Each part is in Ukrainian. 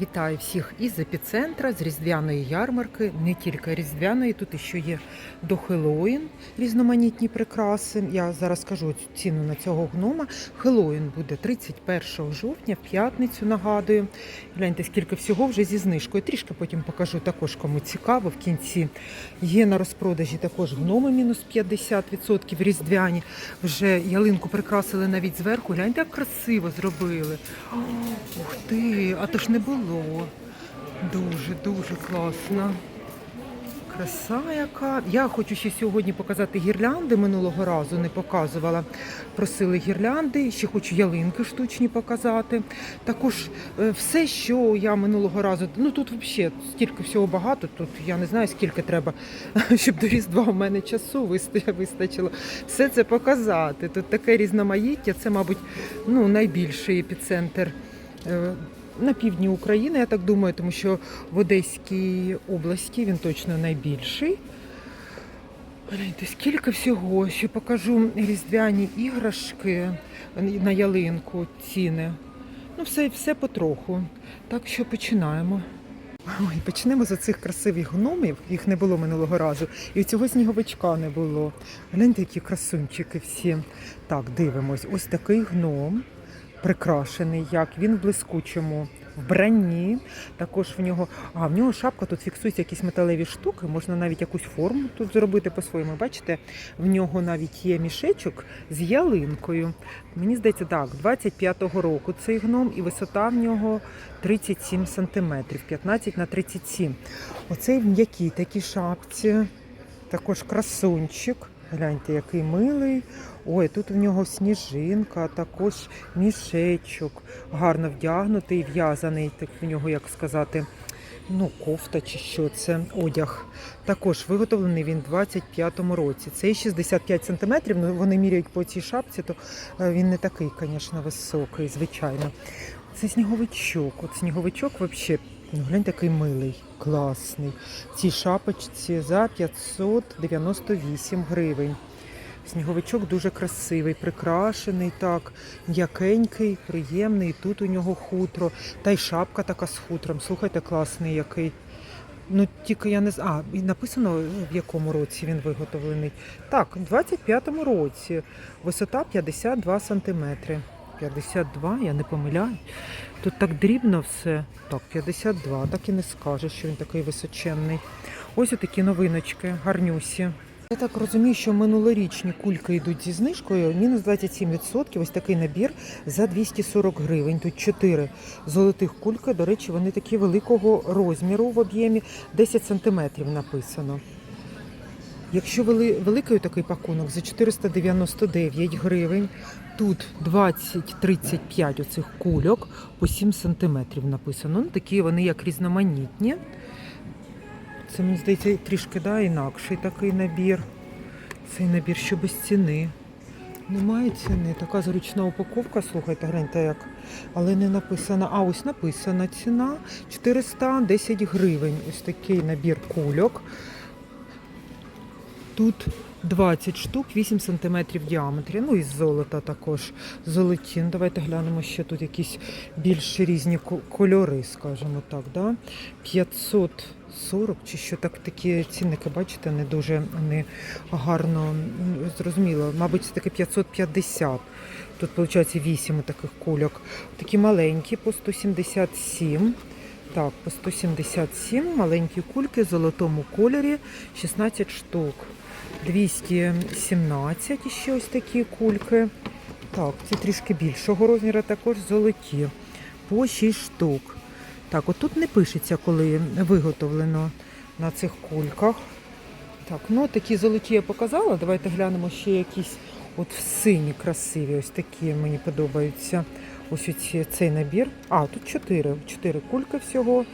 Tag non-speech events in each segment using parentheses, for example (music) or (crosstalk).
Вітаю всіх із епіцентра, з різдвяної ярмарки, не тільки різдвяної, тут ще є до Хеллоуін різноманітні прикраси. Я зараз скажу ціну на цього гнома. Хеллоуін буде 31 жовтня, в п'ятницю нагадую. Гляньте, скільки всього вже зі знижкою. Трішки потім покажу також, кому цікаво. В кінці є на розпродажі також гноми мінус 50% різдвяні. Вже ялинку прикрасили навіть зверху. Гляньте, як красиво зробили. Ух ти, а то ж не було. Дуже, дуже класно. Краса яка. Я хочу ще сьогодні показати гірлянди. Минулого разу не показувала. Просили гірлянди, ще хочу ялинки штучні показати. Також е, все, що я минулого разу. Ну тут взагалі стільки всього багато. Тут я не знаю, скільки треба, (laughs) щоб до Різдва у мене часу вистачило. Все це показати. Тут таке різноманіття. Це, мабуть, ну, найбільший епіцентр. На півдні України, я так думаю, тому що в Одеській області він точно найбільший. Гляньте, скільки всього. Ще покажу різдвяні іграшки на ялинку, ціни. Ну, все, все потроху. Так що починаємо. Ой, почнемо з цих красивих гномів. Їх не було минулого разу. І цього сніговичка не було. Гляньте, які красунчики всі. Так, дивимось. Ось такий гном прикрашений, як він в блискучому вбранні. Також в нього, а в нього шапка тут фіксується якісь металеві штуки. Можна навіть якусь форму тут зробити по-своєму. Бачите, в нього навіть є мішечок з ялинкою. Мені здається, так, 25-го року цей гном, і висота в нього 37 сантиметрів, 15 на 37. Оцей в м'якій такій шапці. Також красунчик. Гляньте, який милий. Ой, тут в нього сніжинка, також мішечок, гарно вдягнутий, в'язаний, так в нього, як сказати, ну, кофта чи що це, одяг. Також виготовлений він в 25-му році. Цей 65 сантиметрів, ну вони міряють по цій шапці, то е, він не такий, звісно, високий, звичайно. Це сніговичок. От сніговичок взагалі, ну глянь, такий милий, класний. В цій шапочці за 598 гривень. Сніговичок дуже красивий, прикрашений так, м'якенький, приємний. І тут у нього хутро. Та й шапка така з хутром. Слухайте, класний який. Ну, тільки я не знаю. А, і написано, в якому році він виготовлений. Так, в 25-му році. Висота 52 сантиметри. 52, я не помиляю. Тут так дрібно все. Так, 52, так і не скажеш, що він такий височенний. Ось такі новиночки, гарнюсі. Я так розумію, що минулорічні кульки йдуть зі знижкою. Мінус 27%. Ось такий набір за 240 гривень. Тут 4 золотих кульки. До речі, вони такі великого розміру в об'ємі 10 сантиметрів написано. Якщо вели, великий такий пакунок за 499 гривень, тут 20-35 оцих кульок по 7 сантиметрів написано. Ну, такі вони як різноманітні. Це, мені здається, трішки да, інакший такий набір. Цей набір, що без ціни. Немає ціни. Така зручна упаковка, слухайте, гляньте як. Але не написана. А ось написана ціна 410 гривень. Ось такий набір кульок. Тут 20 штук, 8 см в діаметрі. Ну і з золота також. Золоті. Ну, Давайте глянемо ще тут якісь більш різні кольори, скажімо так. Да? 540 чи що так такі цінники, бачите, не дуже вони гарно зрозуміло. Мабуть, це таки 550. Тут, виходить, 8 таких кульок. Такі маленькі по 177. Так, по 177 маленькі кульки в золотому кольорі, 16 штук. 217 ще ось такі кульки. Так, ці трішки більшого розміру, також золоті. По 6 штук. Так, отут не пишеться, коли виготовлено на цих кульках. Так, ну такі золоті я показала. Давайте глянемо ще якісь от в сині красиві. Ось такі мені подобаються. Ось оці, цей набір. А, тут 4. 4 кульки всього.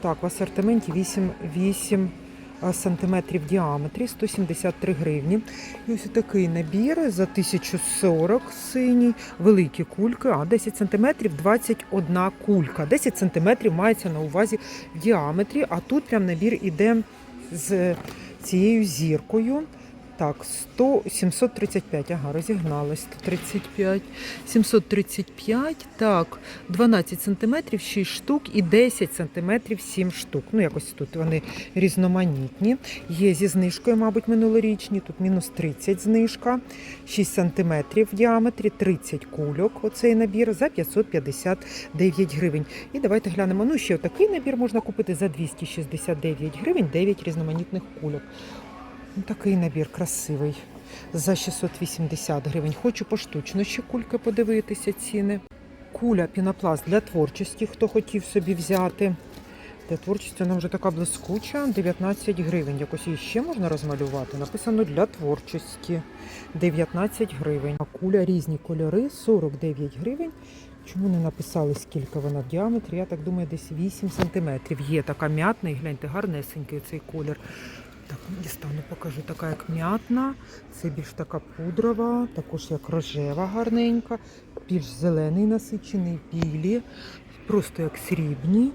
Так, в асортименті 8, 8 а, сантиметрів в діаметрі, 173 гривні. І ось такий набір за 1040 синій, великі кульки, а 10 сантиметрів 21 кулька. 10 сантиметрів мається на увазі в діаметрі, а тут прям набір іде з цією зіркою. Так, 100, 735, ага, розігналась. 135, 735, так, 12 сантиметрів, 6 штук і 10 сантиметрів, 7 штук. Ну, якось тут вони різноманітні. Є зі знижкою, мабуть, минулорічні. Тут мінус 30 знижка, 6 сантиметрів в діаметрі, 30 кульок. Оцей набір за 559 гривень. І давайте глянемо. Ну, ще такий набір можна купити за 269 гривень, 9 різноманітних кульок. Ну, Такий набір красивий. За 680 гривень. Хочу поштучно ще кульки подивитися ціни. Куля пінопласт для творчості, хто хотів собі взяти. Для творчості вона вже така блискуча, 19 гривень. Якось її ще можна розмалювати. Написано для творчості 19 гривень. А куля різні кольори 49 гривень. Чому не написали, скільки вона в діаметрі? Я так думаю, десь 8 сантиметрів. Є така м'ятна, і гляньте, гарнесенький цей колір. Так, дістану, покажу, така як м'ятна, це більш така пудрова, також як рожева гарненька, більш зелений насичений, білі, просто як срібні,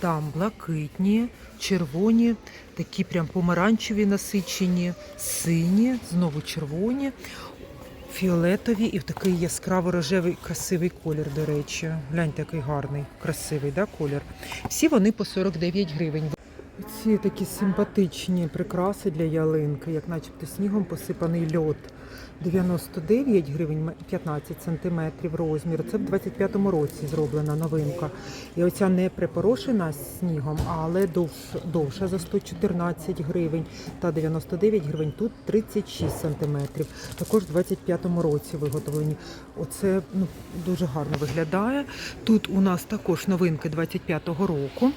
там блакитні, червоні, такі прям помаранчеві насичені, сині, знову червоні, фіолетові і такий яскраво рожевий красивий колір, до речі. Гляньте, який гарний, красивий да, колір. Всі вони по 49 гривень. Ці такі симпатичні прикраси для ялинки, як начебто снігом посипаний льод. 99 гривень 15 сантиметрів розмір. Це в 25-му році зроблена новинка. І оця не припорошена снігом, але довш, довша за 114 гривень та 99 гривень. Тут 36 сантиметрів. Також в 25-му році виготовлені. Оце ну, дуже гарно виглядає. Тут у нас також новинки 25-го року.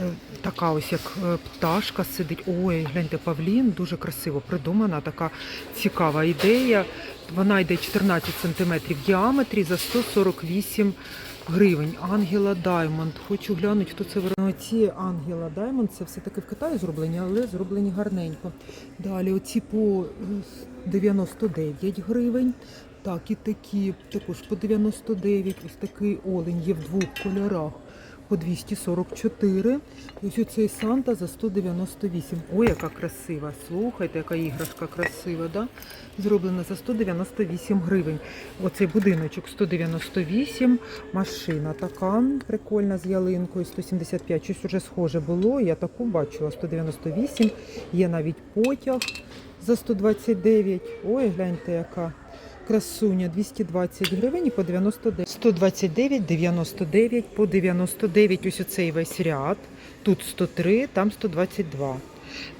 Е, Така ось як е, пташка сидить. Ой, гляньте, павлін, дуже красиво придумана, така цікава ідея. Вона йде 14 см в діаметрі за 148 гривень. Ангела Даймонд. Хочу глянути, хто це виробляє. Ці Ангела Даймонд це все-таки в Китаї зроблені, але зроблені гарненько. Далі оці по е, 99 гривень. Так, і такі також по 99. Ось такий олень є в двох кольорах по 244. І ось оцей Санта за 198. Ой, яка красива. Слухайте, яка іграшка красива, да? Зроблена за 198 гривень. Оцей будиночок 198. Машина така прикольна з ялинкою 175. Щось уже схоже було. Я таку бачила 198. Є навіть потяг за 129. Ой, гляньте, яка. Красуня 220 гривень і по 99. 129, 99 по 99. Ось оцей весь ряд. Тут 103, там 122.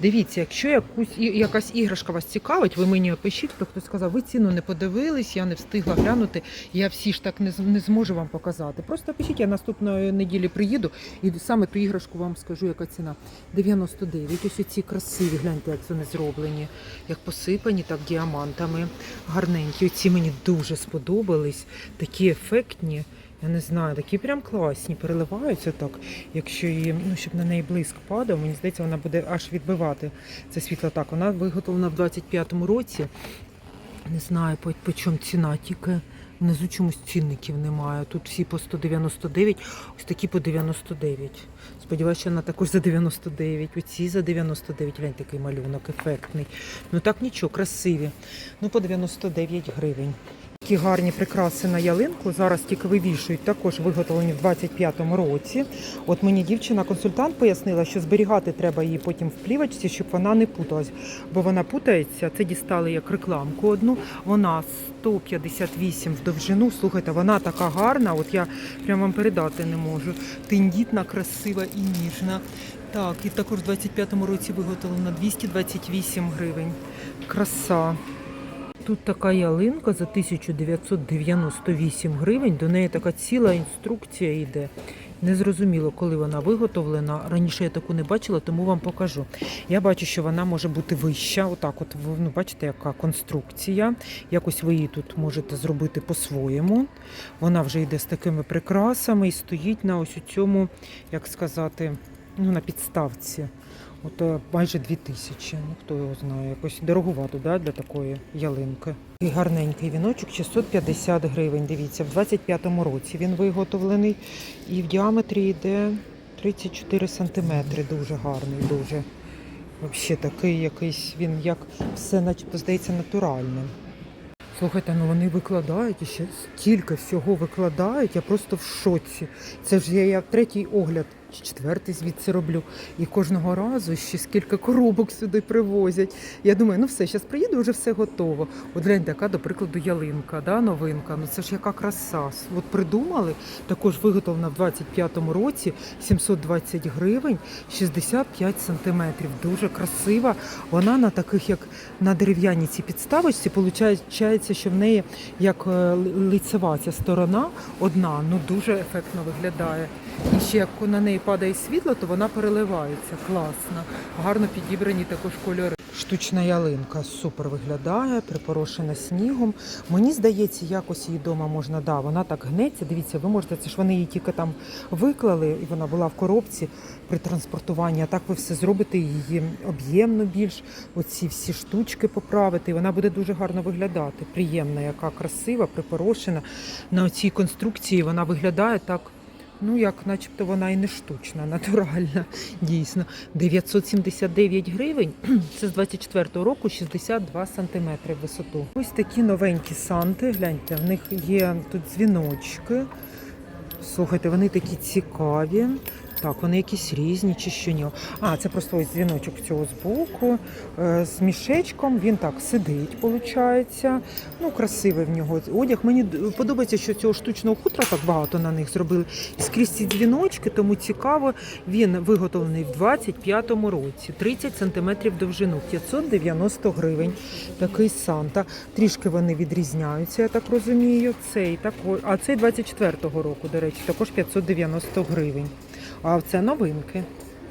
Дивіться, якщо якусь, якась іграшка вас цікавить, ви мені пишіть, хто хтось сказав, ви ціну не подивились, я не встигла глянути, я всі ж так не, не зможу вам показати. Просто пишіть, я наступної неділі приїду і саме ту іграшку вам скажу, яка ціна. 99. Ось оці красиві, гляньте, як вони зроблені, як посипані так діамантами. Гарненькі. Оці мені дуже сподобались, такі ефектні. Я не знаю, такі прям класні, переливаються так. Якщо її, ну щоб на неї блиск падав, мені здається, вона буде аж відбивати це світло. Так, вона виготовлена в 25-му році. Не знаю, по, по чому ціна, тільки внизу чомусь цінників немає. Тут всі по 199, ось такі по 99. Сподіваюся, що вона також за 99. Оці за 99. Глянь, такий малюнок ефектний. Ну так нічого, красиві. Ну по 99 гривень. Такі гарні прикраси на ялинку зараз тільки вивішують, також виготовлені в 25-му році. От мені дівчина-консультант пояснила, що зберігати треба її потім в плівочці, щоб вона не путалась. Бо вона путається. Це дістали як рекламку одну. Вона 158 в довжину. Слухайте, вона така гарна. От я прямо вам передати не можу. Тендітна, красива і ніжна. Так, і також в 25-му році виготовлена 228 гривень. Краса. Тут така ялинка за 1998 гривень. До неї така ціла інструкція йде. Незрозуміло, коли вона виготовлена. Раніше я таку не бачила, тому вам покажу. Я бачу, що вона може бути вища. Отак, от ну, бачите, яка конструкція. Якось ви її тут можете зробити по-своєму. Вона вже йде з такими прикрасами і стоїть на ось у цьому, як сказати, ну, на підставці. От е, майже дві тисячі. Ну хто його знає, якось дороговато да, для такої ялинки. І гарненький віночок 650 гривень. Дивіться, в 25-му році він виготовлений. І в діаметрі йде 34 сантиметри. Дуже гарний, дуже. Взагалі такий якийсь він як все начебто здається натуральним. Слухайте, ну вони викладають і ще стільки всього викладають, я просто в шоці. Це ж я, я третій огляд, четвертий звідси роблю. І кожного разу ще скільки коробок сюди привозять. Я думаю, ну все, зараз приїду, вже все готово. От гляньте, яка, до прикладу, ялинка, да, новинка. Ну це ж яка краса. От придумали, також виготовлена в 25-му році, 720 гривень, 65 сантиметрів. Дуже красива. Вона на таких, як на дерев'яній цій підставочці, виходить, що в неї як е, лицева ця сторона одна, ну дуже ефектно виглядає. І ще як на неї падає світло, то вона переливається. Класно. Гарно підібрані також кольори. Штучна ялинка супер виглядає, припорошена снігом. Мені здається, якось її вдома можна, да, вона так гнеться. Дивіться, ви можете, це ж вони її тільки там виклали, і вона була в коробці при транспортуванні. А так ви все зробите її об'ємно більш, оці всі штучки поправити. І вона буде дуже гарно виглядати. Приємна, яка красива, припорошена. На цій конструкції вона виглядає так. Ну, як начебто вона і не штучна, натуральна, дійсно. 979 гривень, (clears throat) це з 24-го року 62 сантиметри висоту. Ось такі новенькі санти, гляньте, в них є тут дзвіночки. Слухайте, вони такі цікаві. Так, вони якісь різні чи що ні. А, це просто ось дзвіночок цього збоку. е, З мішечком він так сидить, виходить. Ну, красивий в нього одяг. Мені подобається, що цього штучного хутра так багато на них зробили. І скрізь ці дзвіночки, тому цікаво. Він виготовлений в 25-му році. 30 сантиметрів довжину, 590 гривень. Такий Санта. Трішки вони відрізняються, я так розумію. Цей також, а цей 24-го року, до речі, також 590 гривень. А це новинки.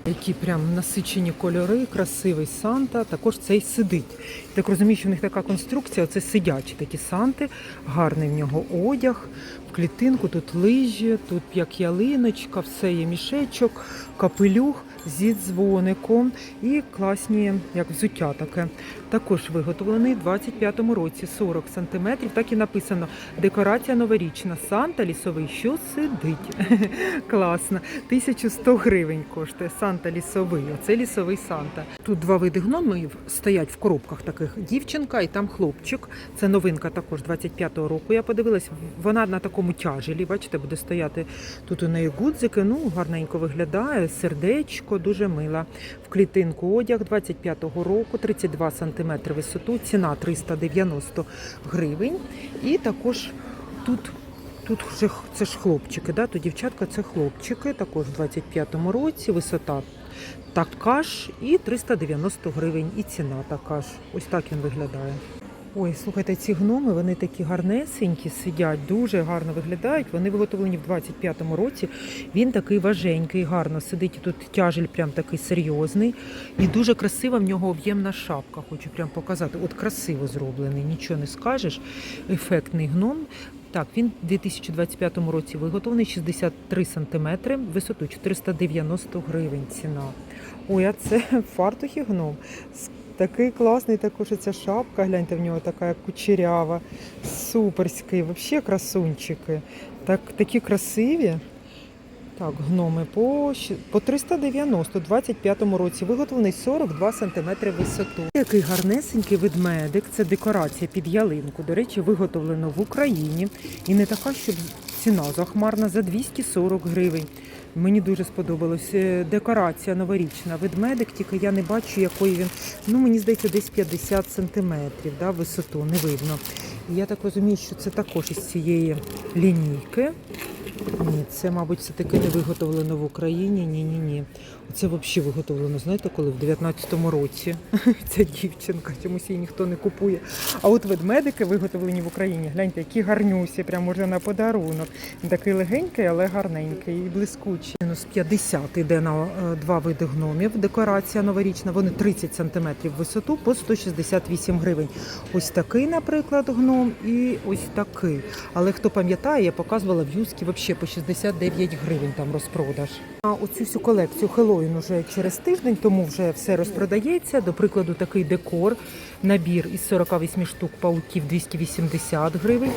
Які прям насичені кольори, красивий Санта. Також цей сидить. Так розумію, що в них така конструкція. Це сидячі такі санти, гарний в нього одяг. Клітинку тут лижі, тут як ялиночка, все є мішечок, капелюх зі дзвоником і класні, як взуття таке. Також виготовлений в 25-му році 40 см. Так і написано декорація новорічна. Санта лісовий, що сидить. (laughs) Класно. 1100 гривень коштує Санта лісовий. Оце лісовий Санта. Тут два види гномів стоять в коробках таких. Дівчинка і там хлопчик. Це новинка також 25-го року. Я подивилась, вона на такому тяжелі. Бачите, буде стояти тут у неї гудзики. Ну, гарненько виглядає, сердечко, дуже мила. В клітинку одяг 25-го року, 32 см висоту, ціна 390 гривень. І також тут. Тут вже це ж хлопчики, да? то дівчатка це хлопчики, також в 25-му році, висота така ж і 390 гривень, і ціна така ж. Ось так він виглядає. Ой, слухайте, ці гноми, вони такі гарнесенькі, сидять, дуже гарно виглядають. Вони виготовлені в 25-му році. Він такий важенький, гарно сидить. Тут тяжель прям такий серйозний. І дуже красива в нього об'ємна шапка. Хочу прям показати. От красиво зроблений, нічого не скажеш. Ефектний гном. Так, він в 2025 році виготовлений 63 см, висоту 490 гривень ціна. Ой, а це (laughs) фартухи гном. Такий класний, також ця шапка, гляньте, в нього така кучерява, суперський, взагалі красунчики. Так, такі красиві. Так, гноми по, по 390 в 25-му році виготовлений 42 см висоту. Який гарнесенький ведмедик, це декорація під ялинку. До речі, виготовлено в Україні. І не така, щоб ціна захмарна за 240 гривень. Мені дуже сподобалось. Е, Декорація новорічна. Ведмедик, тільки я не бачу, якої він. Ну, мені здається, десь 50 сантиметрів, да, висоту, не видно. І я так розумію, що це також із цієї лінійки. Ні, це, мабуть, все-таки не виготовлено в Україні. Ні, ні. Це взагалі виготовлено, знаєте, коли в 19-му році (laughs) ця дівчинка, чомусь її ніхто не купує. А от ведмедики виготовлені в Україні. Гляньте, які гарнюсі, прям може на подарунок. Такий легенький, але гарненький і блискучий. Мінус 50 йде на е, два види гномів. Декорація новорічна. Вони 30 см висоту по 168 гривень. Ось такий, наприклад, гном і ось такий. Але хто пам'ятає, я показувала в Юскі взагалі по 69 гривень там розпродаж. А оцю всю колекцію Хеллоуін уже через тиждень, тому вже все розпродається. До прикладу, такий декор, набір із 48 штук пауків 280 гривень.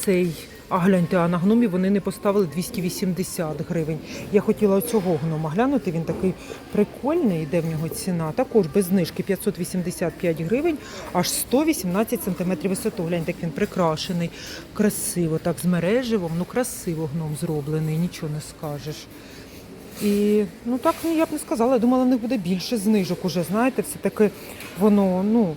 Цей А гляньте, а на гномі вони не поставили 280 гривень. Я хотіла оцього гнома глянути, він такий прикольний, йде в нього ціна. Також без знижки 585 гривень, аж 118 см висоту. Гляньте, як він прикрашений, красиво, так з мереживом. Ну красиво гном зроблений, нічого не скажеш. І ну так ну, я б не сказала. Я думала, в них буде більше знижок уже. Знаєте, все-таки воно ну,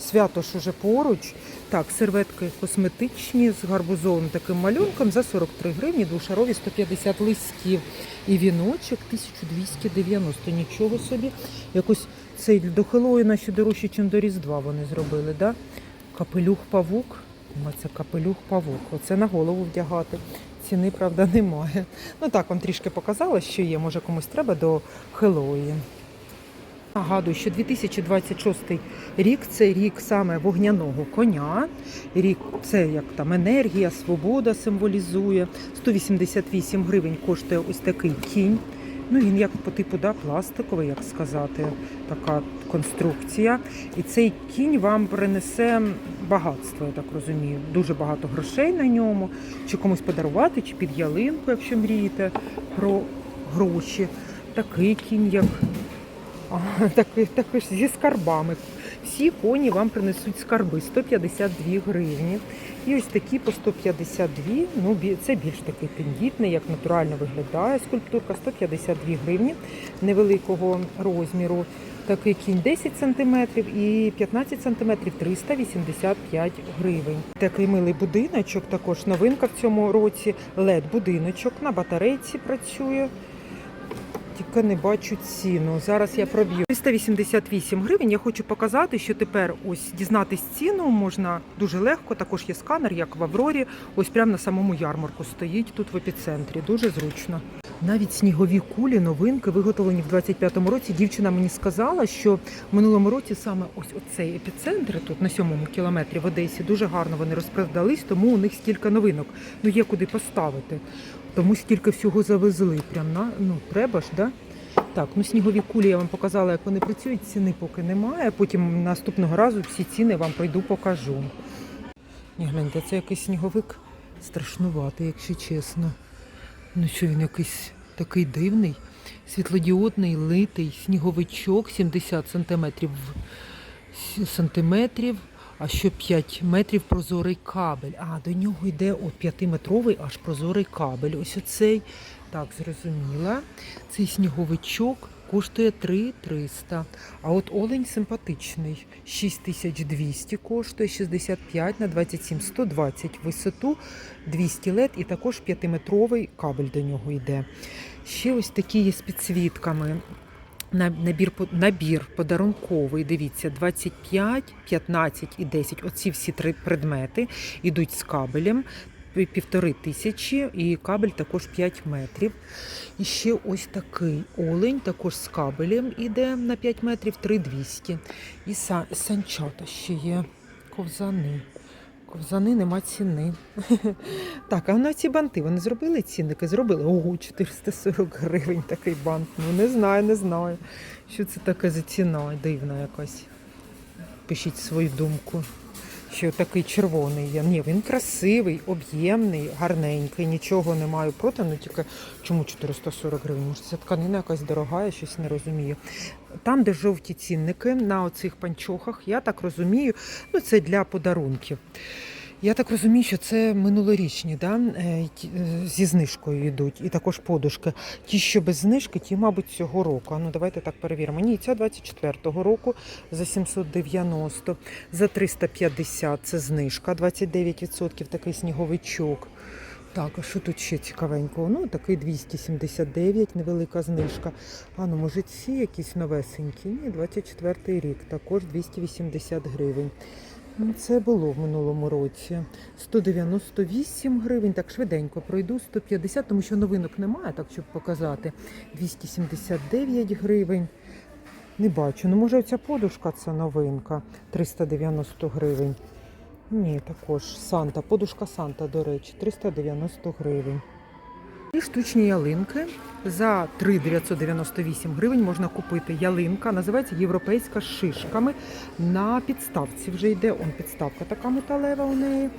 свято ж уже поруч. Так, серветки косметичні з гарбузовим таким малюнком за 43 гривні, двошарові 150 листків. І віночок 1290. Нічого собі. Якось цей до Хеллоуіна ще дорожче, ніж до Різдва вони зробили. Да? Капелюх павук. Це капелюх павук. Оце на голову вдягати. Ціни, правда, немає. Ну так, вам трішки показала, що є. Може комусь треба до Хеллоуін. Нагадую, що 2026 рік це рік саме вогняного коня. Рік це як там енергія, свобода символізує. 188 гривень коштує ось такий кінь. Ну він як по типу да, пластиковий, як сказати, така конструкція. І цей кінь вам принесе багатство, я так розумію. Дуже багато грошей на ньому. Чи комусь подарувати, чи під ялинку, якщо мрієте про гроші. Такий кінь, як а, такий, також зі скарбами. Всі коні вам принесуть скарби 152 гривні. І ось такі по 152, ну це більш такий тендітний, як натурально виглядає скульптурка, 152 гривні невеликого розміру. Такий кінь 10 см і 15 см 385 гривень. Такий милий будиночок, також новинка в цьому році. led будиночок на батарейці працює. Тільки не бачу ціну. Зараз я проб'ю. 388 гривень. Я хочу показати, що тепер ось дізнатись ціну можна дуже легко. Також є сканер, як в Аврорі. Ось прямо на самому ярмарку стоїть тут в епіцентрі. Дуже зручно. Навіть снігові кулі, новинки виготовлені в 25-му році. Дівчина мені сказала, що в минулому році саме ось оцей епіцентр тут на сьомому кілометрі в Одесі дуже гарно вони розпродались, тому у них стільки новинок. Ну є куди поставити. Тому стільки всього завезли. Прям на ну треба ж, да? Так, ну снігові кулі я вам показала, як вони працюють. Ціни поки немає. Потім наступного разу всі ціни вам прийду, покажу. Ні, гляньте, це якийсь сніговик страшнуватий, якщо чесно. Ну що він якийсь такий дивний, світлодіодний, литий, сніговичок 70 сантиметрів сантиметрів, а що 5 метрів прозорий кабель. А, до нього йде от 5-метровий аж прозорий кабель. Ось оцей. Так, зрозуміла. Цей сніговичок коштує 3300. А от олень симпатичний. 6200 коштує, 65 на 27, 120 висоту, 200 лет і також 5-метровий кабель до нього йде. Ще ось такі є з підсвітками. На- Набір, набір подарунковий, дивіться, 25, 15 і 10. Оці всі три предмети йдуть з кабелем. Півтори тисячі і кабель також 5 метрів. І ще ось такий олень, також з кабелем іде на 5 метрів 3200. І санчата ще є ковзани. Ковзани нема ціни. (laughs) Так, а на ці банти вони зробили цінники? Зробили. Ого, 440 гривень такий бант. Ну не знаю, не знаю. Що це таке за ціна дивна якась. Пишіть свою думку. Що такий червоний є. Ні, він красивий, об'ємний, гарненький, нічого не маю проти, ну тільки чому 440 гривень? Може, ця тканина якась дорога, я щось не розумію. Там, де жовті цінники на оцих панчохах, я так розумію, ну це для подарунків. Я так розумію, що це минулорічні, да? е, е, зі знижкою йдуть, і також подушки. Ті, що без знижки, ті, мабуть, цього року. А ну давайте так перевіримо. Ні, ця 24-го року за 790, за 350 це знижка, 29% такий сніговичок. Так, а що тут ще цікавенького? Ну, такий 279, невелика знижка. А ну, може, ці якісь новесенькі? Ні, 24 рік, також 280 гривень. Це було в минулому році. 198 гривень, так швиденько пройду, 150, тому що новинок немає, так щоб показати. 279 гривень. Не бачу. Ну, може, оця подушка це новинка. 390 гривень. Ні, також Санта. Подушка Санта, до речі, 390 гривень. І штучні ялинки за 3,998 гривень можна купити ялинка, називається європейська з шишками. На підставці вже йде. Он підставка така металева у неї.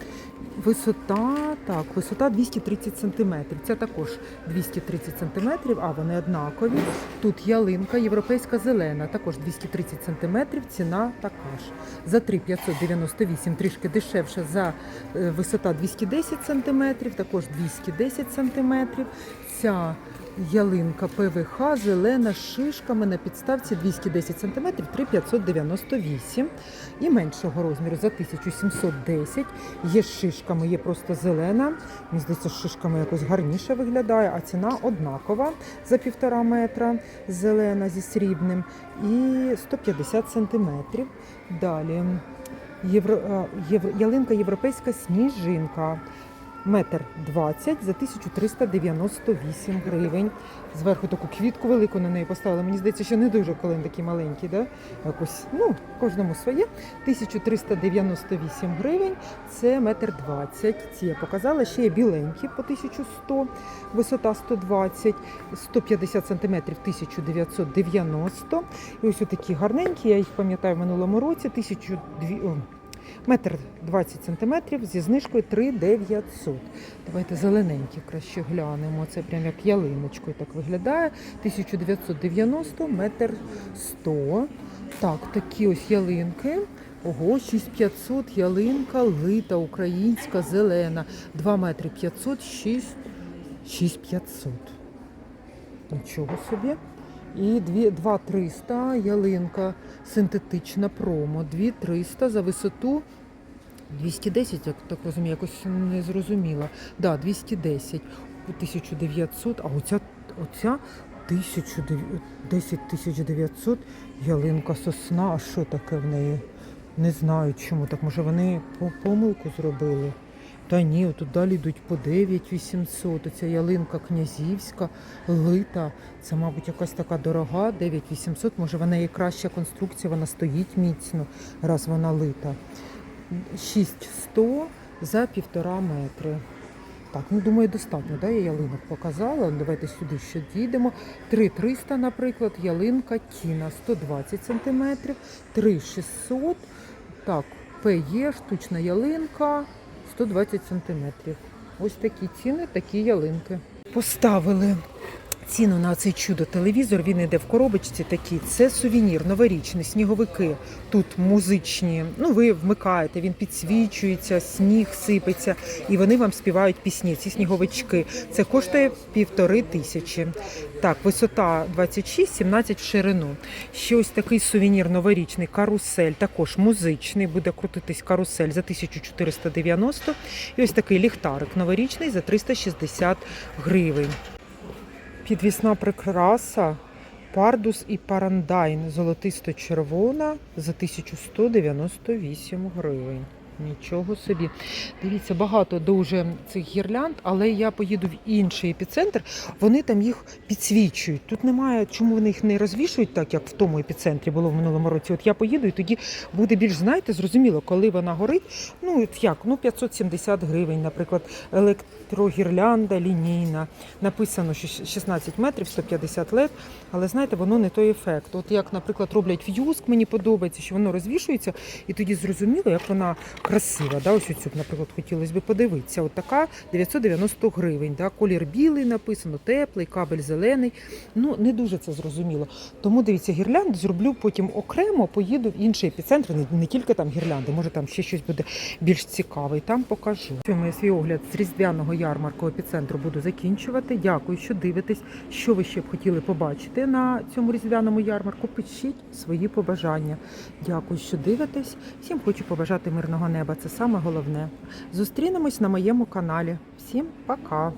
Висота, так, висота 230 см. Це також 230 см, а вони однакові. Тут ялинка, європейська зелена, також 230 см, ціна така ж. За 3,598 трішки дешевше за е, висота 210 см, також 210 см. Ця ялинка ПВХ зелена з шишками на підставці 210 см 3,598 і меншого розміру за 1710. Є з шишками, є просто зелена. Мені здається, з шишками якось гарніше виглядає, а ціна однакова за півтора метра зелена зі срібним і 150 сантиметрів. Далі євро, а, євро, ялинка європейська сніжинка. Метр 20 за 1398 гривень. Зверху таку квітку велику на неї поставили. Мені здається, що не дуже, коли він такий маленький, да? Якось, ну, кожному своє. 1398 гривень. Це метр 20. Ці я показала. Ще є біленькі по 1100, висота 120, 150 сантиметрів 1990. І ось такі гарненькі, я їх пам'ятаю в минулому році. 1200, о, Метр 20 сантиметрів зі знижкою 3900. Давайте зелененькі краще глянемо. Це прям як ялиночкою так виглядає. 1990, метр 100. Так, такі ось ялинки. Ого, 6500 ялинка, лита, українська, зелена. 2 метри 500, 6, 6500. Нічого собі. І 2300 ялинка синтетична промо. 2300 за висоту 210, як так розумію, якось не зрозуміла. Да, 210, 1900, а оця, оця 1900, 10 900 ялинка сосна. А що таке в неї? Не знаю чому так. Може вони по- помилку зробили? Та ні, тут далі йдуть по 9800. Оця ялинка князівська, лита. Це, мабуть, якась така дорога, 9800. Може, вона є краща конструкція, вона стоїть міцно, раз вона лита. 6100 за півтора метри. Так, ну думаю, достатньо, да, я ялинок показала. Давайте сюди ще дійдемо. 3300, наприклад, ялинка Кіна 120 см, 3600. Так, ПЕ, штучна ялинка 120 см. Ось такі ціни, такі ялинки. Поставили ціну на цей чудо телевізор. Він йде в коробочці такий. Це сувенір, новорічний, сніговики. Тут музичні. Ну, ви вмикаєте, він підсвічується, сніг сипеться, і вони вам співають пісні. Ці сніговички. Це коштує півтори тисячі. Так, висота 26, 17 в ширину. Ще ось такий сувенір новорічний, карусель, також музичний, буде крутитись карусель за 1490. І ось такий ліхтарик новорічний за 360 гривень. Підвісна прикраса Пардус і Парандайн золотисто-червона за 1198 гривень. Нічого собі. Дивіться, багато дуже цих гірлянд, але я поїду в інший епіцентр. Вони там їх підсвічують. Тут немає, чому вони їх не розвішують так, як в тому епіцентрі було в минулому році. От я поїду, і тоді буде більш, знаєте, зрозуміло, коли вона горить. Ну, от як, ну 570 гривень, наприклад, електрогірлянда лінійна. Написано, що 16 метрів, 150 лет, але знаєте, воно не той ефект. От як, наприклад, роблять в'юск, мені подобається, що воно розвішується, і тоді зрозуміло, як вона красива. Да? Ось цю, наприклад, хотілося б подивитися. От така 990 гривень. Да? Колір білий написано, теплий, кабель зелений. Ну, не дуже це зрозуміло. Тому дивіться, гірлянди зроблю потім окремо, поїду в інший епіцентр, не, не тільки там гірлянди, може там ще щось буде більш цікаве. І там покажу. Цьому свій огляд з різдвяного ярмарку епіцентру буду закінчувати. Дякую, що дивитесь. Що ви ще б хотіли побачити на цьому різдвяному ярмарку? Пишіть свої побажання. Дякую, що дивитесь. Всім хочу побажати мирного неба. Це саме головне. Зустрінемось на моєму каналі. Всім пока!